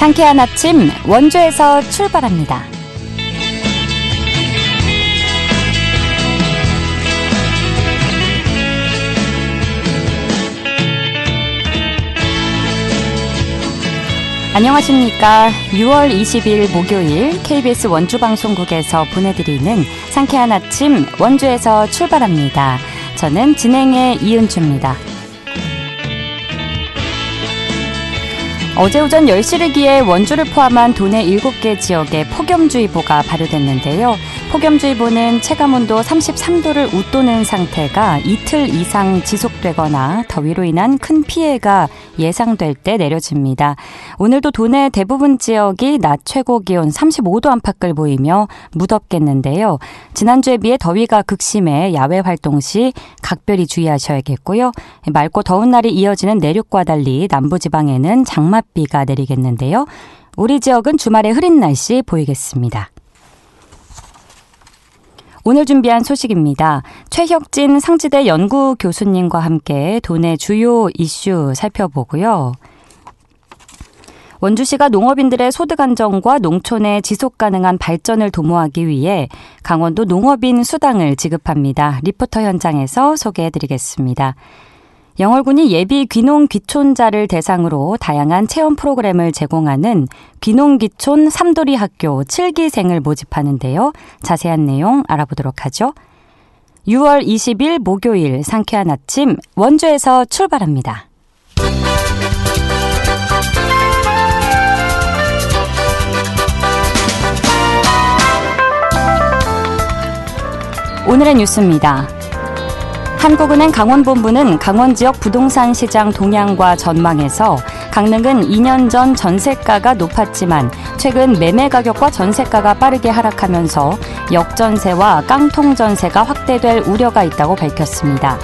상쾌한 아침 원주에서 출발합니다. 안녕하십니까. 6월 20일 목요일 KBS 원주 방송국에서 보내드리는 상쾌한 아침 원주에서 출발합니다. 저는 진행의 이은주입니다. 어제 오전 10시를 기해 원주를 포함한 도내 7개 지역에 폭염주의보가 발효됐는데요. 폭염주의보는 체감온도 33도를 웃도는 상태가 이틀 이상 지속되거나 더위로 인한 큰 피해가 예상될 때 내려집니다. 오늘도 도내 대부분 지역이 낮 최고 기온 35도 안팎을 보이며 무덥겠는데요. 지난주에 비해 더위가 극심해 야외 활동 시 각별히 주의하셔야겠고요. 맑고 더운 날이 이어지는 내륙과 달리 남부지방에는 장맛비가 내리겠는데요. 우리 지역은 주말에 흐린 날씨 보이겠습니다. 오늘 준비한 소식입니다. 최혁진 상지대 연구 교수님과 함께 도내 주요 이슈 살펴보고요. 원주시가 농업인들의 소득 안정과 농촌의 지속 가능한 발전을 도모하기 위해 강원도 농업인 수당을 지급합니다. 리포터 현장에서 소개해 드리겠습니다. 영월군이 예비 귀농 귀촌자를 대상으로 다양한 체험 프로그램을 제공하는 귀농 귀촌 삼돌이 학교 7기생을 모집하는데요. 자세한 내용 알아보도록 하죠. 6월 20일 목요일 상쾌한 아침 원주에서 출발합니다. 오늘의 뉴스입니다. 한국은행 강원본부는 강원 지역 부동산 시장 동향과 전망에서 강릉은 2년 전 전세가가 높았지만 최근 매매 가격과 전세가가 빠르게 하락하면서 역전세와 깡통전세가 확대될 우려가 있다고 밝혔습니다.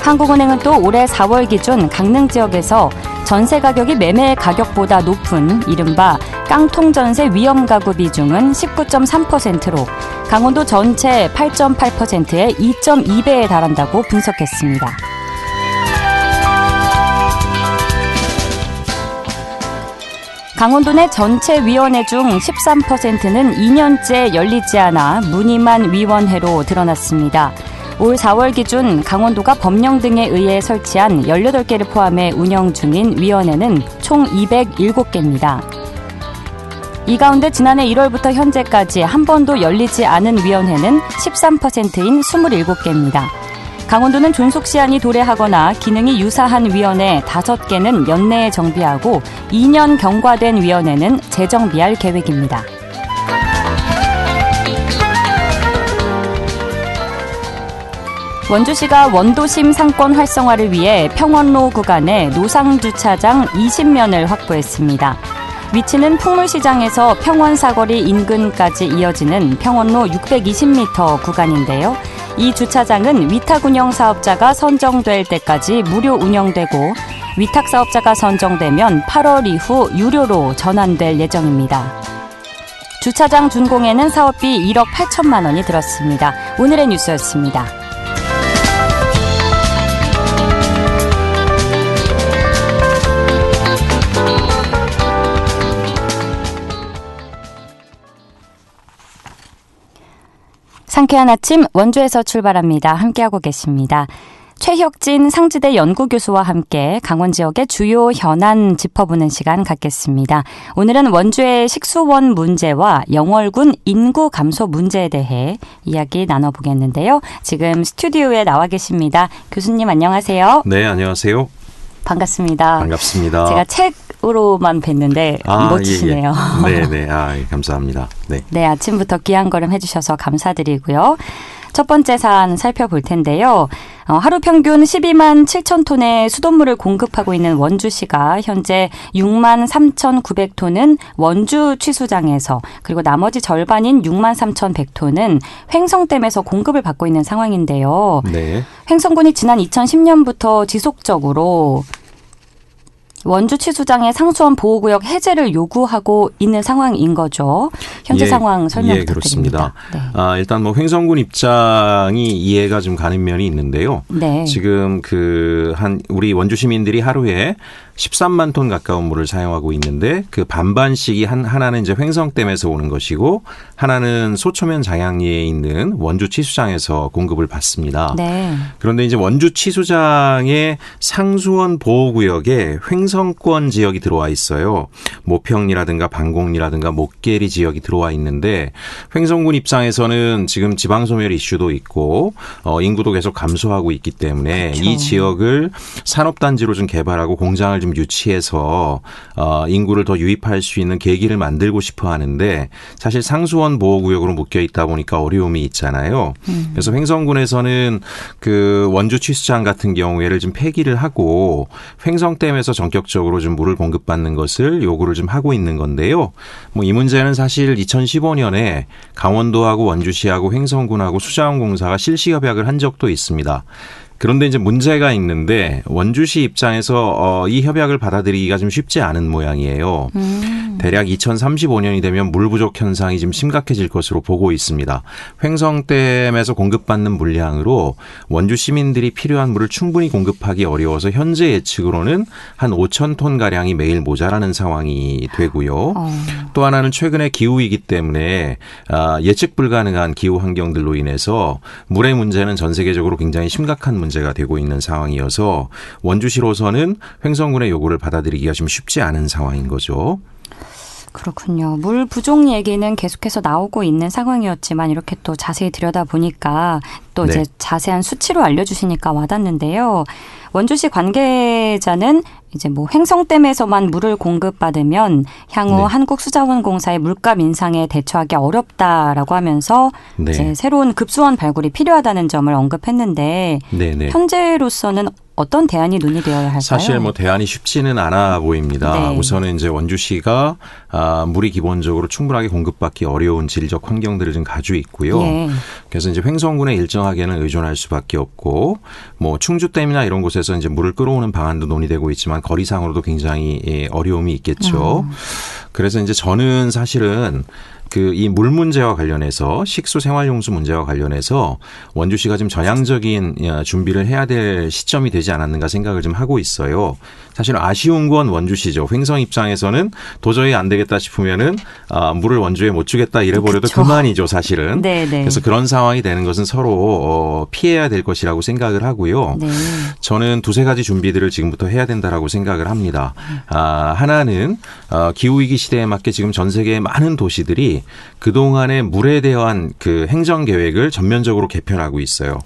한국은행은 또 올해 4월 기준 강릉 지역에서 전세 가격이 매매 가격보다 높은 이른바 깡통 전세 위험 가구 비중은 19.3%로 강원도 전체 8.8%의 2.2배에 달한다고 분석했습니다. 강원도 내 전체 위원회 중 13%는 2년째 열리지 않아 무늬만 위원회로 드러났습니다. 올 4월 기준 강원도가 법령 등에 의해 설치한 18개를 포함해 운영 중인 위원회는 총 207개입니다. 이 가운데 지난해 1월부터 현재까지 한 번도 열리지 않은 위원회는 13%인 27개입니다. 강원도는 존속 시한이 도래하거나 기능이 유사한 위원회 5개는 연내에 정비하고 2년 경과된 위원회는 재정비할 계획입니다. 원주시가 원도심 상권 활성화를 위해 평원로 구간에 노상 주차장 20면을 확보했습니다. 위치는 풍물시장에서 평원 사거리 인근까지 이어지는 평원로 620m 구간인데요. 이 주차장은 위탁 운영 사업자가 선정될 때까지 무료 운영되고 위탁 사업자가 선정되면 8월 이후 유료로 전환될 예정입니다. 주차장 준공에는 사업비 1억 8천만 원이 들었습니다. 오늘의 뉴스였습니다. 상쾌한 아침 원주에서 출발합니다. 함께하고 계십니다. 최혁진 상지대 연구교수와 함께 강원 지역의 주요 현안 짚어보는 시간 갖겠습니다. 오늘은 원주의 식수원 문제와 영월군 인구 감소 문제에 대해 이야기 나눠보겠는데요. 지금 스튜디오에 나와 계십니다. 교수님 안녕하세요. 네, 안녕하세요. 반갑습니다. 반갑습니다. 제가 책으로만 뵀는데 아, 멋지시네요. 예, 예. 네, 네. 아, 예, 감사합니다. 네. 네, 아침부터 귀한 걸음 해주셔서 감사드리고요. 첫 번째 사안 살펴볼 텐데요. 어, 하루 평균 12만 7천 톤의 수돗물을 공급하고 있는 원주시가 현재 6만 3,900톤은 원주 취수장에서 그리고 나머지 절반인 6만 3,100톤은 횡성댐에서 공급을 받고 있는 상황인데요. 네. 횡성군이 지난 2010년부터 지속적으로 원주 치수장의 상수원 보호구역 해제를 요구하고 있는 상황인 거죠. 현재 예, 상황 설명 예, 부탁드립니다. 그렇습니다. 아, 일단 뭐 횡성군 입장이 이해가 좀 가는 면이 있는데요. 네. 네. 지금 그 한 우리 원주 시민들이 하루에 13만 톤 가까운 물을 사용하고 있는데 그 반반씩이 한 하나는 이제 횡성댐에서 오는 것이고 하나는 소초면 장양리에 있는 원주 치수장에서 공급을 받습니다. 네. 그런데 이제 원주 치수장의 상수원 보호구역에 횡성 권 지역이 들어와 있어요. 모평리라든가 방공리라든가 목계리 지역이 들어와 있는데 횡성군 입장에서는 지금 지방 소멸 이슈도 있고 어, 인구도 계속 감소하고 있기 때문에 그렇죠. 이 지역을 산업단지로 좀 개발하고 공장을 좀 유치해서 어, 인구를 더 유입할 수 있는 계기를 만들고 싶어 하는데 사실 상수원 보호구역으로 묶여 있다 보니까 어려움이 있잖아요. 음. 그래서 횡성군에서는 그 원주 취수장 같은 경우에를 좀 폐기를 하고 횡성댐에서 전격 적으로 좀 물을 공급받는 것을 요구를 좀 하고 있는 건데요. 뭐 이 문제는 사실 2015년에 강원도하고 원주시하고 횡성군하고 수자원공사가 실시 협약을 한 적도 있습니다. 그런데 이제 문제가 있는데 원주시 입장에서 어, 이 협약을 받아들이기가 좀 쉽지 않은 모양이에요. 음. 대략 2035년이 되면 물 부족 현상이 좀 심각해질 것으로 보고 있습니다. 횡성댐에서 공급받는 물량으로 원주 시민들이 필요한 물을 충분히 공급하기 어려워서 현재 예측으로는 한 5천 톤 가량이 매일 모자라는 상황이 되고요. 어. 또 하나는 최근에 기후이기 때문에 아, 예측 불가능한 기후 환경들로 인해서 물의 문제는 전 세계적으로 굉장히 심각한 문제 가 되고 있는 상황이어서 원주시로서는 횡성군의 요구를 받아들이기가 좀 쉽지 않은 상황인 거죠. 그렇군요. 물 부족 얘기는 계속해서 나오고 있는 상황이었지만 이렇게 또 자세히 들여다 보니까 또 네. 이제 자세한 수치로 알려주시니까 와닿는데요. 원주시 관계자는 이제 뭐 횡성댐에서만 물을 공급받으면 향후 네. 한국수자원공사의 물값 인상에 대처하기 어렵다라고 하면서 네. 이제 새로운 급수원 발굴이 필요하다는 점을 언급했는데 네네. 현재로서는 어떤 대안이 논의되어야 할까요? 사실 뭐 대안이 쉽지는 않아 보입니다. 네. 우선은 이제 원주시가 아, 물이 기본적으로 충분하게 공급받기 어려운 지리적 환경들을 좀 가지고 있고요. 예. 그래서 이제 횡성군에 일정하게는 의존할 수밖에 없고 뭐 충주댐이나 이런 곳에서 이제 물을 끌어오는 방안도 논의되고 있지만 거리상으로도 굉장히 예, 어려움이 있겠죠. 음. 그래서 이제 저는 사실은 그 이 물 문제와 관련해서 식수 생활용수 문제와 관련해서 원주시가 좀 전향적인 야, 준비를 해야 될 시점이 되지 않았는가 생각을 좀 하고 있어요. 사실 아쉬운 건 원주시죠. 횡성 입장에서는 도저히 안 되겠다 싶으면은 아, 물을 원주에 못 주겠다 이래버려도 그쵸. 그만이죠, 사실은. 네, 네. 그래서 그런 상황이 되는 것은 서로 어, 피해야 될 것이라고 생각을 하고요. 네. 저는 두세 가지 준비들을 지금부터 해야 된다라고 생각을 합니다. 아, 하나는 어, 기후 위기 시대에 맞게 지금 전 세계의 많은 도시들이 그동안의 물에 대한 그 행정 계획을 전면적으로 개편하고 있어요.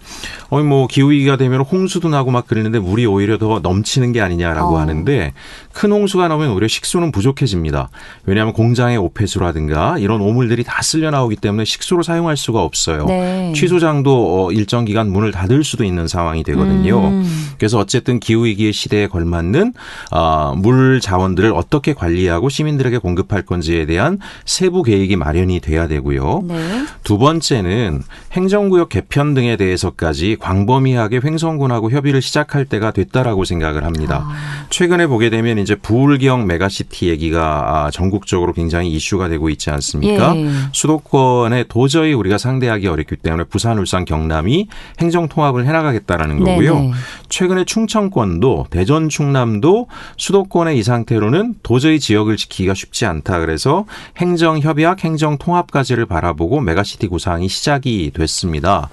어, 뭐 기후위기가 되면 홍수도 나고 막 그러는데 물이 오히려 더 넘치는 게 아니냐라고 어. 하는데 큰 홍수가 나오면 오히려 식수는 부족해집니다. 왜냐하면 공장의 오폐수라든가 이런 오물들이 다 쓸려 나오기 때문에 식수로 사용할 수가 없어요. 네. 취소장도 어, 일정 기간 문을 닫을 수도 있는 상황이 되거든요. 음. 그래서 어쨌든 기후 위기의 시대에 걸맞는 어, 물 자원들을 어떻게 관리하고 시민들에게 공급할 건지에 대한 세부 계획이 마련이 돼야 되고요. 네. 두 번째는 행정구역 개편 등에 대해서까지 광범위하게 횡성군하고 협의를 시작할 때가 됐다라고 생각을 합니다. 아, 최근에 보게 되면 이제 부울경 메가시티 얘기가 아, 전국적으로 굉장히 이슈가 되고 있지 않습니까? 예. 수도권에 도저히 우리가 상대하기 어렵기 때문에 부산, 울산, 경남이 행정 통합을 해나가겠다라는 거고요. 네네. 최근에 충청권도 대전, 충남도 수도권의 이 상태로는 도저히 지역을 지키기가 쉽지 않다. 그래서 행정 협약, 행정 통합까지를 바라보고 메가시티 구상이 시작이 됐습니다.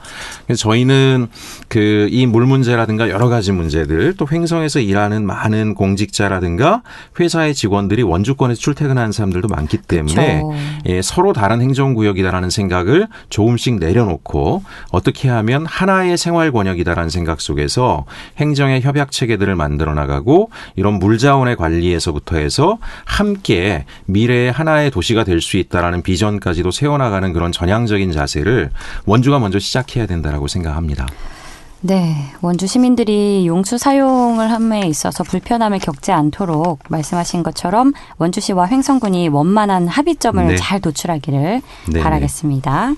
그래서 저희는 그 이 물 문제라든가 여러 가지 문제들 또 횡성에서 일하는 많은 공직자라든가 회사의 직원들이 원주권에서 출퇴근하는 사람들도 많기 때문에 그쵸. 예, 서로 다른 행정 구역이다라는 생각을 조금씩 내려놓고 어떻게 하면 하나의 생활 권역이다라는 생각 속에서 행정의 협약 체계들을 만들어 나가고 이런 물자원의 관리에서부터 해서 함께 미래의 하나의 도시가 될 수 있다라는 비전까지도 세워나가는 그런 전향적인 자세를 원주가 먼저 시작해야 된다라고 생각합니다. 네, 원주 시민들이 용수 사용을 함에 있어서 불편함을 겪지 않도록 말씀하신 것처럼 원주시와 횡성군이 원만한 합의점을 네. 잘 도출하기를 네, 바라겠습니다.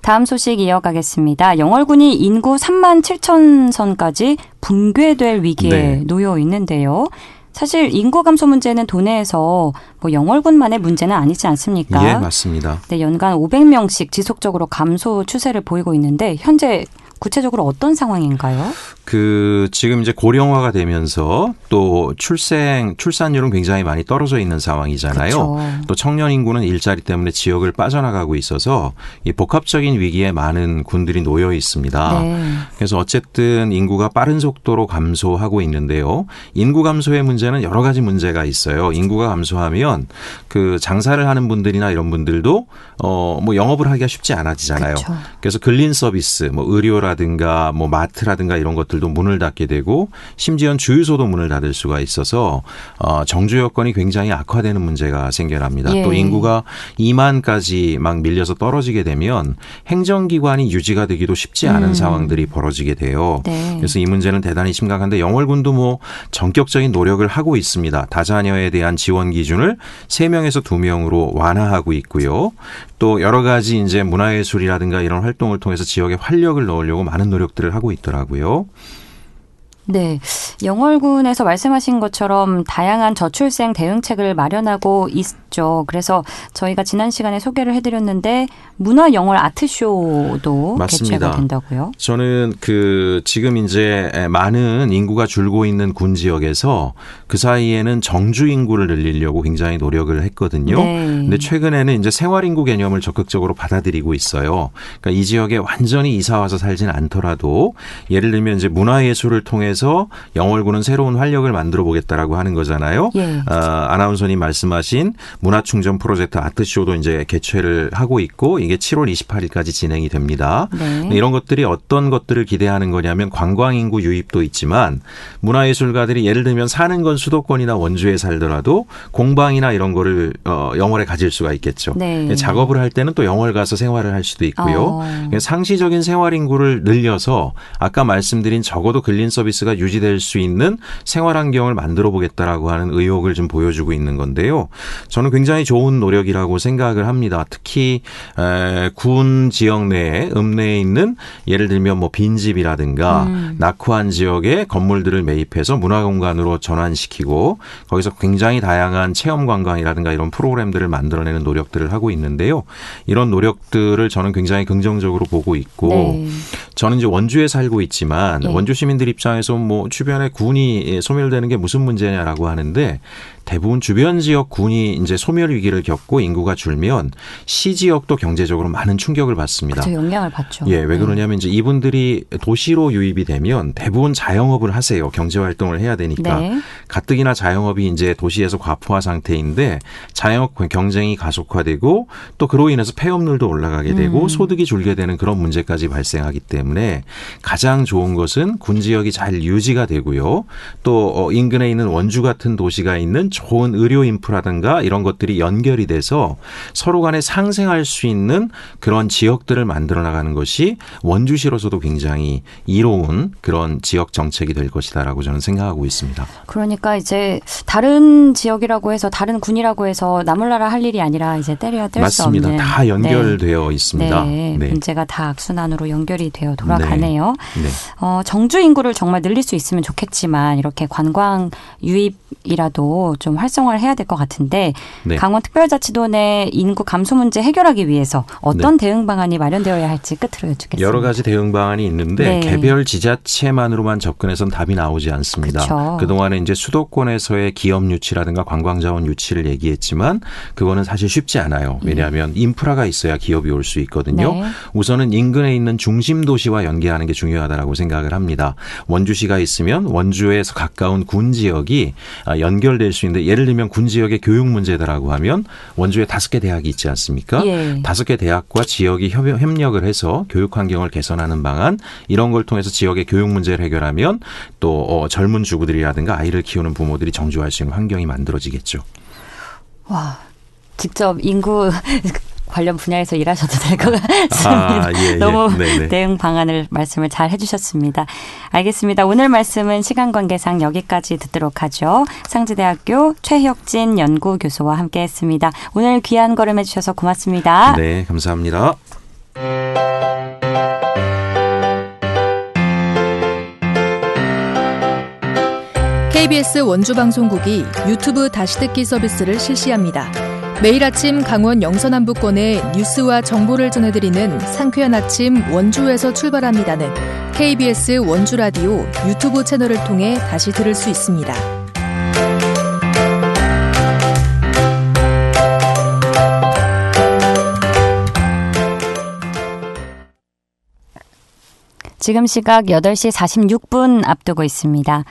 다음 소식 이어가겠습니다. 영월군이 인구 3만 7천 선까지 붕괴될 위기에 네. 놓여 있는데요. 사실 인구 감소 문제는 도내에서 뭐 영월군만의 문제는 아니지 않습니까? 예, 맞습니다. 네, 연간 500명씩 지속적으로 감소 추세를 보이고 있는데 현재 구체적으로 어떤 상황인가요? 그 지금 이제 고령화가 되면서 또 출생 출산율은 굉장히 많이 떨어져 있는 상황이잖아요. 그쵸. 또 청년 인구는 일자리 때문에 지역을 빠져나가고 있어서 이 복합적인 위기에 많은 군들이 놓여 있습니다. 네. 그래서 어쨌든 인구가 빠른 속도로 감소하고 있는데요. 인구 감소의 문제는 여러 가지 문제가 있어요. 인구가 감소하면 그 장사를 하는 분들이나 이런 분들도 어 뭐 영업을 하기가 쉽지 않아지잖아요. 그쵸. 그래서 근린 서비스, 뭐 의료라 든가 뭐 마트라든가 이런 것들도 문을 닫게 되고 심지어 주유소도 문을 닫을 수가 있어서 어 정주 여건이 굉장히 악화되는 문제가 생겨납니다. 예. 또 인구가 2만까지 막 밀려서 떨어지게 되면 행정기관이 유지가 되기도 쉽지 않은 음. 상황들이 벌어지게 돼요. 네. 그래서 이 문제는 대단히 심각한데 영월군도 뭐 전격적인 노력을 하고 있습니다. 다자녀에 대한 지원 기준을 3명에서 2명으로 완화하고 있고요. 또 여러 가지 이제 문화예술이라든가 이런 활동을 통해서 지역에 활력을 넣으려고 많은 노력들을 하고 있더라고요. 네. 영월군에서 말씀하신 것처럼 다양한 저출생 대응책을 마련하고 있죠. 그래서 저희가 지난 시간에 소개를 해드렸는데 문화 영월 아트쇼도 맞습니다. 개최가 된다고요. 저는 그 지금 이제 많은 인구가 줄고 있는 군 지역에서 그 사이에는 정주 인구를 늘리려고 굉장히 노력을 했거든요. 네. 근데 최근에는 이제 생활 인구 개념을 적극적으로 받아들이고 있어요. 그러니까 이 지역에 완전히 이사 와서 살진 않더라도 예를 들면 이제 문화 예술을 통해서 영월군은 새로운 활력을 만들어 보겠다라고 하는 거잖아요. 예. 아, 아나운서님 말씀하신 문화충전 프로젝트 아트쇼도 이제 개최를 하고 있고 이게 7월 28일까지 진행이 됩니다. 네. 네, 이런 것들이 어떤 것들을 기대하는 거냐면 관광 인구 유입도 있지만 문화예술가들이 예를 들면 사는 건 수도권이나 원주에 살더라도 공방이나 이런 거를 어, 영월에 가질 수가 있겠죠. 네. 작업을 할 때는 또 영월 가서 생활을 할 수도 있고요. 어. 상시적인 생활 인구를 늘려서 아까 말씀드린 적어도 근린 서비스가 유지될 수 있는 생활 환경을 만들어 보겠다라고 하는 의욕을 좀 보여주고 있는 건데요. 저는 굉장히 좋은 노력이라고 생각을 합니다. 특히 에, 군 지역 내에 읍내에 있는 예를 들면 뭐 빈집이라든가 음. 낙후한 지역에 건물들을 매입해서 문화 공간으로 전환시키고 거기서 굉장히 다양한 체험 관광이라든가 이런 프로그램들을 만들어내는 노력들을 하고 있는데요. 이런 노력들을 저는 굉장히 긍정적으로 보고 있고 네. 저는 이제 원주에 살고 있지만 예. 원주 시민들 입장에서 뭐 주변에 군이 소멸되는 게 무슨 문제냐라고 하는데 대부분 주변 지역 군이 이제 소멸 위기를 겪고 인구가 줄면 시 지역도 경제적으로 많은 충격을 받습니다. 저 영향을 받죠. 예, 왜 네. 그러냐면 이제 이분들이 도시로 유입이 되면 대부분 자영업을 하세요. 경제 활동을 해야 되니까. 네. 가뜩이나 자영업이 이제 도시에서 과포화 상태인데 자영업 경쟁이 가속화되고 또 그로 인해서 폐업률도 올라가게 되고 음. 소득이 줄게 되는 그런 문제까지 발생하기 때문에 가장 좋은 것은 군 지역이 잘 유지가 되고요. 또 어, 인근에 있는 원주 같은 도시가 있는 좋은 의료 인프라든가 이런 것들이 연결이 돼서 서로 간에 상생할 수 있는 그런 지역들을 만들어 나가는 것이 원주시로서도 굉장히 이로운 그런 지역 정책이 될 것이다라고 저는 생각하고 있습니다. 그러니까 이제 다른 지역이라고 해서 다른 군이라고 해서 나몰라라 할 일이 아니라 이제 때려야 뗄수 맞습니다. 없는 다 연결되어 있습니다. 네, 네. 문제가 다 악순환으로 연결이 되어 돌아가네요. 네. 어, 정주 인구를 정말 늘릴 수 있으면 좋겠지만 이렇게 관광 유입이라도 좀 활성화를 해야 될 것 같은데 네. 강원특별자치도 내 인구 감소 문제 해결하기 위해서 어떤 대응 방안이 마련되어야 할지 끝으로 여쭙겠습니다. 여러 가지 대응 방안이 있는데 네. 개별 지자체만으로만 접근해서는 답이 나오지 않습니다. 그쵸. 그동안에 이제 수도권에서의 기업 유치라든가 관광 자원 유치를 얘기했지만 그거는 사실 쉽지 않아요. 왜냐하면 인프라가 있어야 기업이 올 수 있거든요. 네. 우선은 인근에 있는 중심 도시와 연계하는 게 중요하다라고 생각을 합니다. 원주시가 있으면 원주에서 가까운 군 지역이 아, 연결될 수 있는데 예를 들면 군 지역의 교육 문제다라고 하면 원주에 다섯 개 대학이 있지 않습니까? 예. 다섯 개 대학과 지역이 협- 협력을 해서 교육 환경을 개선하는 방안 이런 걸 통해서 지역의 교육 문제를 해결하면 또 어, 젊은 주부들이라든가 아이를 키우는 부모들이 정주할 수 있는 환경이 만들어지겠죠. 와, 직접 인구 관련 분야에서 일하셔도 될 것 같습니다. 아, 예, 예. 너무 네네. 대응 방안을 말씀을 잘 해주셨습니다. 알겠습니다. 오늘 말씀은 시간 관계상 여기까지 듣도록 하죠. 상지대학교 최혁진 연구교수와 함께했습니다. 오늘 귀한 걸음 해주셔서 고맙습니다. 네, 감사합니다. KBS 원주 방송국이 유튜브 다시 듣기 서비스를 실시합니다. 매일 아침 강원 영서남부권의 뉴스와 정보를 전해드리는 상쾌한 아침 원주에서 출발합니다는 KBS 원주 라디오 유튜브 채널을 통해 다시 들을 수 있습니다. 지금 시각 8시 46분 앞두고 있습니다.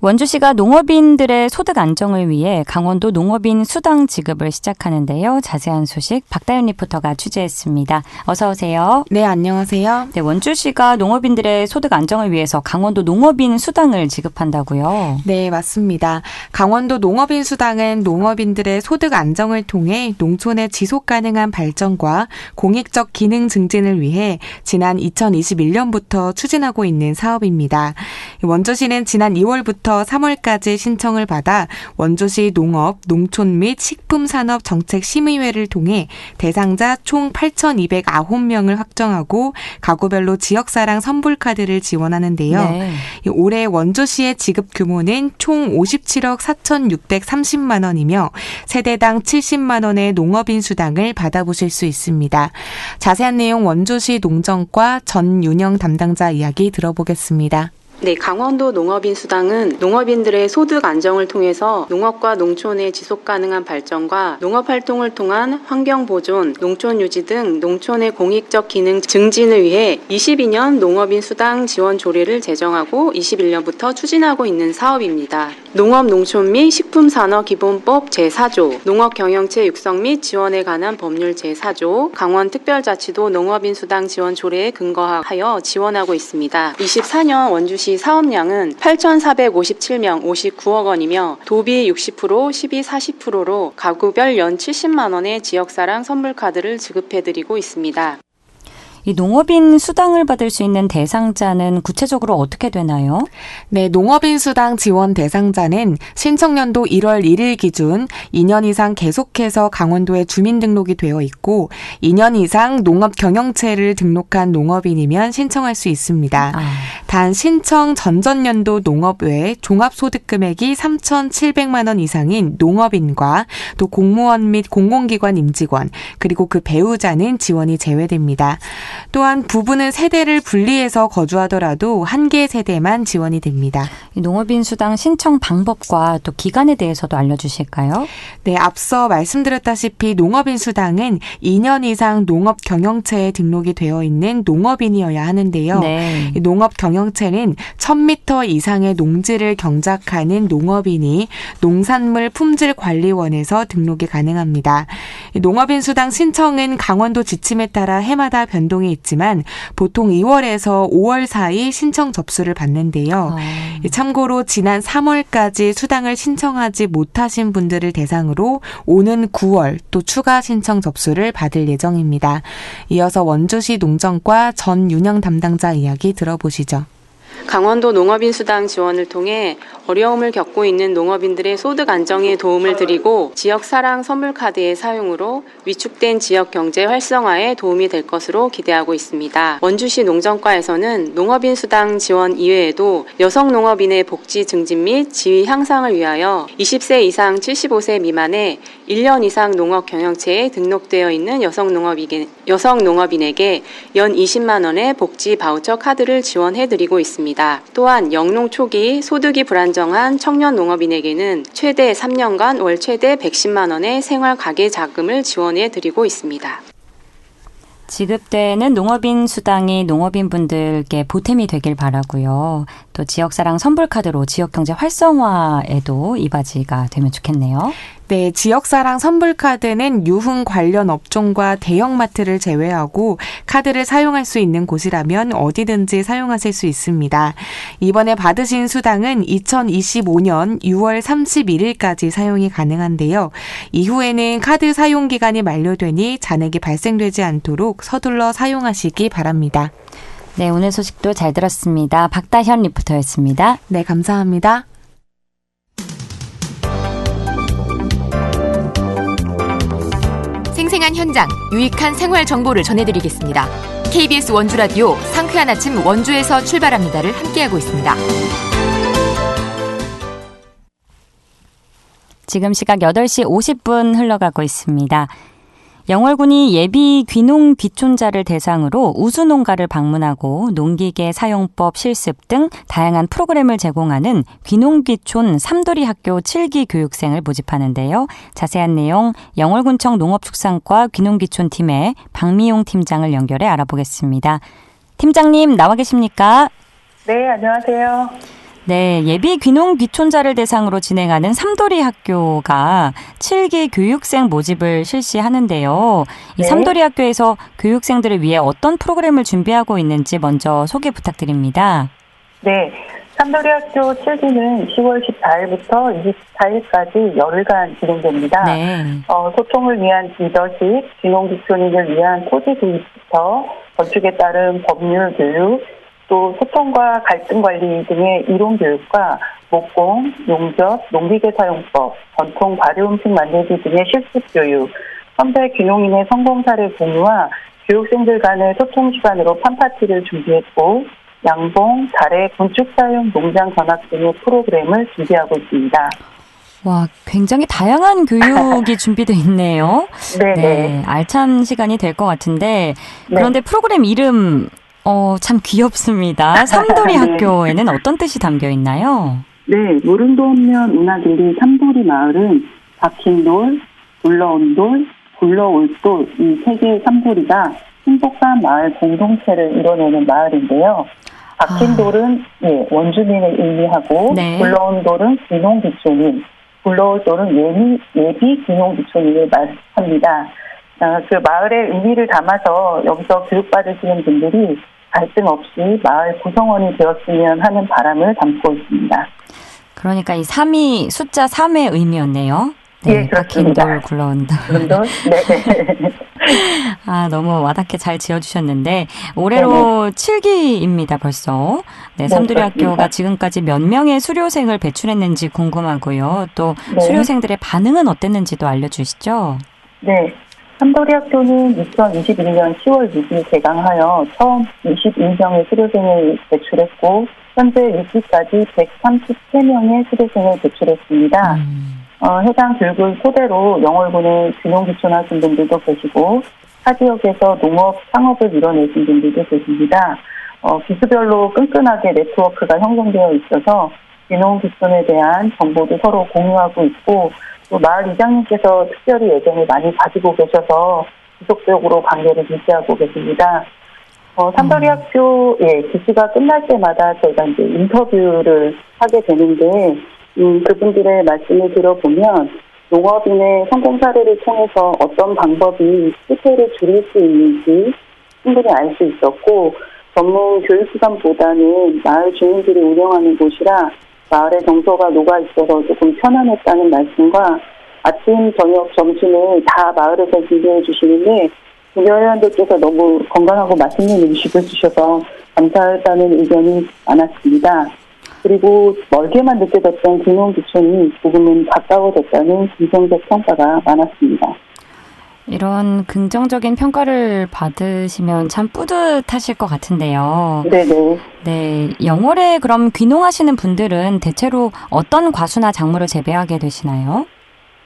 원주시가 농업인들의 소득 안정을 위해 강원도 농업인 수당 지급을 시작하는데요. 자세한 소식 박다윤 리포터가 취재했습니다. 어서 오세요. 네, 안녕하세요. 네, 원주시가 농업인들의 소득 안정을 위해서 강원도 농업인 수당을 지급한다고요. 네, 맞습니다. 강원도 농업인 수당은 농업인들의 소득 안정을 통해 농촌의 지속 가능한 발전과 공익적 기능 증진을 위해 지난 2021년부터 추진하고 있는 사업입니다. 원주시는 지난 2월부터 3월까지 신청을 받아 원주시 농업, 농촌 및 식품산업 정책 심의회를 통해 대상자 총 8,209명을 확정하고 가구별로 지역사랑 선불카드를 지원하는데요. 네. 올해 원주시의 지급 규모는 총 57억 4,630만 원이며 세대당 70만 원의 농업인 수당을 받아보실 수 있습니다. 자세한 내용 원주시 농정과 전윤영 담당자 이야기 들어보겠습니다. 네, 강원도 농업인 수당은 농업인들의 소득 안정을 통해서 농업과 농촌의 지속 가능한 발전과 농업 활동을 통한 환경 보존, 농촌 유지 등 농촌의 공익적 기능 증진을 위해 22년 농업인 수당 지원 조례를 제정하고 21년부터 추진하고 있는 사업입니다. 농업 농촌 및 식품 산업 기본법 제4조, 농업 경영체 육성 및 지원에 관한 법률 제4조, 강원 특별자치도 농업인 수당 지원 조례에 근거하여 지원하고 있습니다. 24년 원주시 시 사업량은 8,457명 59억 원이며 도비 60%, 시비 40%로 가구별 연 70만 원의 지역사랑 선물카드를 지급해드리고 있습니다. 이 농업인 수당을 받을 수 있는 대상자는 구체적으로 어떻게 되나요? 네, 농업인 수당 지원 대상자는 신청년도 1월 1일 기준 2년 이상 계속해서 강원도에 주민 등록이 되어 있고 2년 이상 농업 경영체를 등록한 농업인이면 신청할 수 있습니다. 아. 단 신청 전전년도 농업 외 종합 소득 금액이 3,700만 원 이상인 농업인과 또 공무원 및 공공기관 임직원 그리고 그 배우자는 지원이 제외됩니다. 또한 부부는 세대를 분리해서 거주하더라도 한 개 세대만 지원이 됩니다. 이 농업인 수당 신청 방법과 또 기간에 대해서도 알려주실까요? 네, 앞서 말씀드렸다시피 농업인 수당은 2년 이상 농업 경영체에 등록이 되어 있는 농업인이어야 하는데요. 네. 이 농업 경영체는 1000m 이상의 농지를 경작하는 농업인이 농산물 품질 관리원에서 등록이 가능합니다. 이 농업인 수당 신청은 강원도 지침에 따라 해마다 변동이 있지만 보통 2월에서 5월 사이 신청 접수를 받는데요. 어. 참고로 지난 3월까지 수당을 신청하지 못하신 분들을 대상으로 오는 9월 또 추가 신청 접수를 받을 예정입니다. 이어서 원주시 농정과 전 윤영 담당자 이야기 들어보시죠. 강원도 농업인 수당 지원을 통해 어려움을 겪고 있는 농업인들의 소득 안정에 도움을 드리고 지역 사랑 선물 카드의 사용으로 위축된 지역 경제 활성화에 도움이 될 것으로 기대하고 있습니다. 원주시 농정과에서는 농업인 수당 지원 이외에도 여성 농업인의 복지 증진 및 지위 향상을 위하여 20세 이상 75세 미만의 1년 이상 농업 경영체에 등록되어 있는 여성 농업인 여성 농업인에게 연 20만 원의 복지 바우처 카드를 지원해 드리고 있습니다. 또한 영농 초기 소득이 불안정한 청년 농업인에게는 최대 3년간 월 최대 110만 원의 생활 가계 자금을 지원해 드리고 있습니다. 지급되는 농업인 수당이 농업인 분들께 보탬이 되길 바라고요. 또 지역사랑 선불카드로 지역경제 활성화에도 이바지가 되면 좋겠네요. 네, 지역사랑 선불카드는 유흥 관련 업종과 대형마트를 제외하고 카드를 사용할 수 있는 곳이라면 어디든지 사용하실 수 있습니다. 이번에 받으신 수당은 2025년 6월 31일까지 사용이 가능한데요. 이후에는 카드 사용 기간이 만료되니 잔액이 발생되지 않도록 서둘러 사용하시기 바랍니다. 네, 오늘 소식도 잘 들었습니다. 박다현 리포터였습니다. 네, 감사합니다. 생생한 현장, 유익한 생활 정보를 전해드리겠습니다. KBS 원주 라디오 상쾌한 아침 원주에서 출발합니다를 함께하고 있습니다. 지금 시각 8시 50분 흘러가고 있습니다. 영월군이 예비 귀농 귀촌자를 대상으로 우수농가를 방문하고 농기계 사용법 실습 등 다양한 프로그램을 제공하는 귀농귀촌 삼돌이 학교 7기 교육생을 모집하는데요. 자세한 내용 영월군청 농업축산과 귀농귀촌 팀의 박미용 팀장을 연결해 알아보겠습니다. 팀장님 나와 계십니까? 네, 안녕하세요. 네, 예비 귀농 귀촌자를 대상으로 진행하는 삼돌이 학교가 7기 교육생 모집을 실시하는데요. 이 네. 삼돌이 학교에서 교육생들을 위해 어떤 프로그램을 준비하고 있는지 먼저 소개 부탁드립니다. 네, 삼도리학교 7기는 10월 14일부터 24일까지 열흘간 진행됩니다. 네. 어, 소통을 위한 리더십, 귀농귀촌인을 위한 토지 도입부터 건축에 따른 법률 교육, 또 소통과 갈등 관리 등의 이론 교육과 목공, 용접, 농기계 사용법, 전통 발효 음식 만들기 등의 실습 교육, 선배 귀농인의 성공 사례 공유와 교육생들 간의 소통 시간으로 판파티를 준비했고 양봉, 달래, 건축 사용 농장 전학 등의 프로그램을 준비하고 있습니다. 와, 굉장히 다양한 교육이 준비되어 있네요. 네네. 네, 알찬 시간이 될 것 같은데 네. 그런데 프로그램 이름 어, 참 귀엽습니다. 삼돌이 네. 학교에는 어떤 뜻이 담겨 있나요? 네, 무릉도읍면 운하길리 삼돌이 마을은 박힌 돌, 굴러온 돌, 굴러올 돌 이 세 개의 삼돌이가 행복한 마을 공동체를 이뤄내는 마을인데요. 박힌 아. 돌은 예, 원주민을 의미하고 네. 굴러온 돌은 귀농귀촌인, 굴러올 돌은 예비, 예비 귀농귀촌인을 말합니다. 아, 그 마을의 의미를 담아서 여기서 교육받으시는 분들이 갈등 없이 마을 구성원이 되었으면 하는 바람을 담고 있습니다. 그러니까 이 3이 숫자 3의 의미였네요. 예, 박힌 그렇습니다. 돌 굴러온다. 네. 아, 너무 와닿게 잘 지어주셨는데, 올해로 7기입니다, 벌써. 네, 네, 삼두리. 학교가 지금까지 몇 명의 수료생을 배출했는지 궁금하고요. 또 네. 수료생들의 반응은 어땠는지도 알려주시죠. 네. 삼도리 학교는 2021년 10월 6일 개강하여 처음 21명의 수료생을 배출했고 현재 6기까지 133명의 수료생을 배출했습니다. 음, 어, 해당 교육을 토대로 영월군에 귀농귀촌하신 분들도 계시고 타 지역에서 농업 창업을 이뤄내신 분들도 계십니다. 어, 기수별로 끈끈하게 네트워크가 형성되어 있어서 귀농귀촌에 대한 정보도 서로 공유하고 있고 또 마을 이장님께서 특별히 애정을 많이 가지고 계셔서 지속적으로 관계를 유지하고 계십니다. 어, 삼돌이 음. 학교, 예, 기수가 끝날 때마다 저희가 이제 인터뷰를 하게 되는데, 음, 그분들의 말씀을 들어보면, 농업인의 성공 사례를 통해서 어떤 방법이 실패를 줄일 수 있는지 충분히 알 수 있었고, 전문 교육기관보다는 마을 주민들이 운영하는 곳이라 마을의 정서가 녹아 있어서 조금 편안했다는 말씀과 아침, 저녁, 점심을 다 마을에서 준비해 주시는데 부녀회원들께서 너무 건강하고 맛있는 음식을 주셔서 감사하다는 의견이 많았습니다. 그리고 멀게만 느껴졌던 귀농귀촌이 조금은 가까워졌다는 긍정적 평가가 많았습니다. 이런 긍정적인 평가를 받으시면 참 뿌듯하실 것 같은데요. 네네. 네, 영월에 그럼 귀농하시는 분들은 대체로 어떤 과수나 작물을 재배하게 되시나요?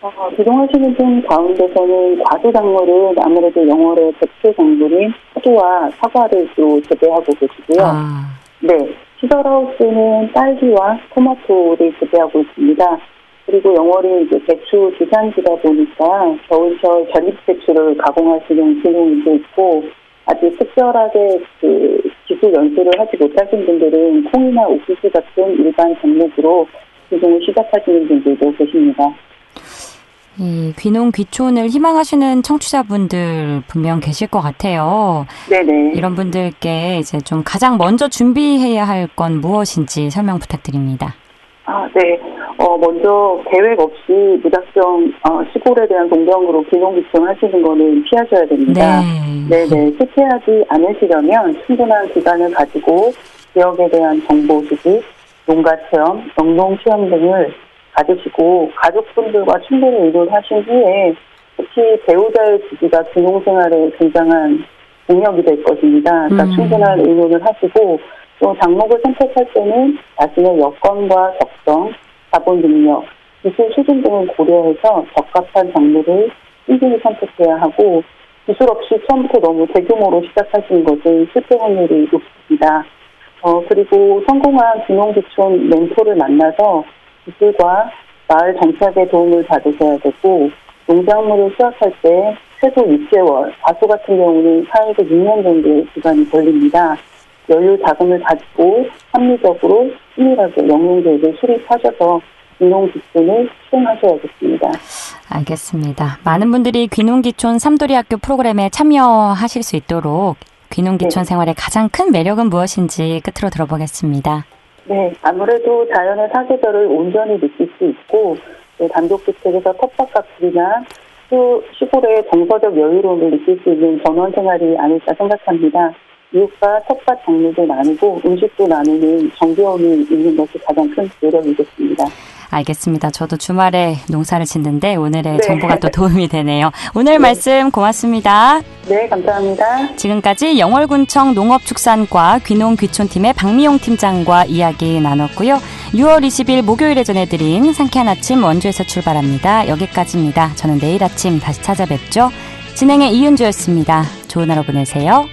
어, 기동하시는 분 가운데서는 과수 작물은 아무래도 영월의 대표 작물인 포도와 사과를 주로 재배하고 계시고요. 아, 네. 시설하우스는 딸기와 토마토를 재배하고 있습니다. 그리고 영월이 이제 배추 주산지다 보니까 겨울철 전입 배추를 가공하시는 분들도 있고 아직 특별하게 그 기술 연수를 하지 못하신 분들은 콩이나 옥수수 같은 일반 종목으로 기종을 시작하시는 분들도 계십니다. 이 귀농 귀촌을 희망하시는 청취자분들 분명 계실 것 같아요. 네네. 이런 분들께 이제 좀 가장 먼저 준비해야 할 건 무엇인지 설명 부탁드립니다. 아, 네. 어, 먼저 계획 없이 무작정 어, 시골에 대한 동경으로 귀농귀촌 하시는 거는 피하셔야 됩니다. 네. 네네. 실패하지 않으시려면 충분한 기간을 가지고 지역에 대한 정보 수집, 농가 체험, 영농 체험 등을 가지시고 가족분들과 충분히 의논하신 후에 특히 배우자의 지지가 귀농생활에 굉장한 동력이 될 것입니다. 그러니까 음. 충분한 의논을 하시고 또 장목을 선택할 때는 자신의 여건과 적성, 자본 능력, 기술 수준 등을 고려해서 적합한 장르를 신중히 선택해야 하고 기술 없이 처음부터 너무 대규모로 시작하시는 것은 실패 확률이 높습니다. 어, 그리고 성공한 귀농귀촌 멘토를 만나서 기술과 마을 정착에 도움을 받으셔야 되고 농작물을 수확할 때 최소 6개월, 다수 같은 경우는 4에서 6년 정도의 기간이 걸립니다. 여유 자금을 가지고 합리적으로 치밀하게 영농계획을 수립하셔서 귀농귀촌을 실행하셔야겠습니다. 알겠습니다. 많은 분들이 귀농귀촌 삼도리학교 프로그램에 참여하실 수 있도록 귀농귀촌 네. 생활의 가장 큰 매력은 무엇인지 끝으로 들어보겠습니다. 네, 아무래도 자연의 사계절을 온전히 느낄 수 있고 또 단독주택에서 텃밭가풀이나 시- 시골의 정서적 여유로움을 느낄 수 있는 전원 생활이 아닐까 생각합니다. 이웃과 텃밭 장르도 나누고 음식도 나누는 정겨움이 있는 것이 가장 큰 매력이겠습니다. 알겠습니다. 저도 주말에 농사를 짓는데 오늘의 네. 정보가 또 도움이 되네요. 오늘 말씀 고맙습니다. 네, 감사합니다. 지금까지 영월군청 농업축산과 귀농귀촌팀의 박미용 팀장과 이야기 나눴고요. 6월 20일 목요일에 전해드린 상쾌한 아침 원주에서 출발합니다. 여기까지입니다. 저는 내일 아침 다시 찾아뵙죠. 진행의 이윤주였습니다. 좋은 하루 보내세요.